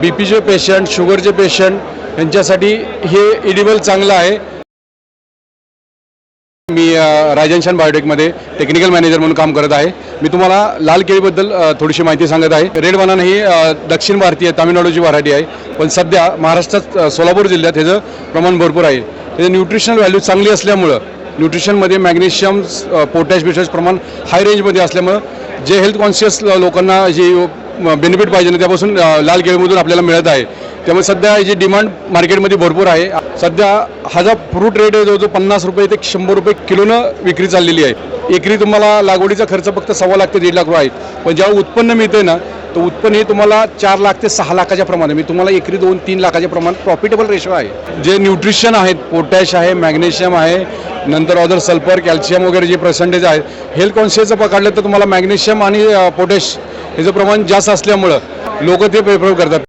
बी पीचे patient शुगरचे patient यांच्यासाठी हे इडिबल चांगलं आहे. मी राजनशान बायोटेकमध्ये टेक्निकल मॅनेजर म्हणून काम करत आहे. मी तुम्हाला लाल केळीबद्दल थोडीशी माहिती सांगत आहे. रेड बनाना ही दक्षिण भारतीय तामिळनाडूची व्हरायटी आहे. पण सध्या महाराष्ट्रात सोलापूर जिल्ह्यात ह्याचं प्रमाण भरपूर आहे. त्याचं न्यूट्रिशनल व्हॅल्यू चांगली असल्यामुळं न्यूट्रिशनमध्ये मॅग्नेशियम पोटॅश बिटॅश प्रमाण हाय रेंजमध्ये असल्यामुळं जे हेल्थ कॉन्शियस लोकांना जे बेनिफिट पाहिजे ना त्यापासून लाल केळीमधून आपल्याला मिळत आहे. त्यामुळे सध्या याची डिमांड मार्केटमध्ये भरपूर आहे सध्या हा जो फ्रूट रेट आहे जवळजवळ पन्नास रुपये ते शंभर रुपये किलोनं विक्री चाललेली आहे. एकरी तुम्हाला लागवडीचा खर्च फक्त सव्वा लाख ते दीड लाख रुपये आहे. पण जेव्हा उत्पन्न मिळते ना तर उत्पन्न हे तुम्हाला चार लाख ते सहा लाखाच्या प्रमाणे मी तुम्हाला एकरी दोन तीन लाखाच्या प्रमाण प्रॉफिटेबल रेशो आहे. जे न्यूट्रिशन आहेत पोटॅश आहे मॅग्नेशियम आहे नंतर अदर सल्फर कॅल्शियम वगैरे जे पर्सेंटेज आहेत हेल्थ कॉन्शियसचं पकडलं तर तुम्हाला मॅग्नेशियम आणि पोटॅश याचं प्रमाण जास्त असल्यामुळं लोक ते प्रेफर करतात.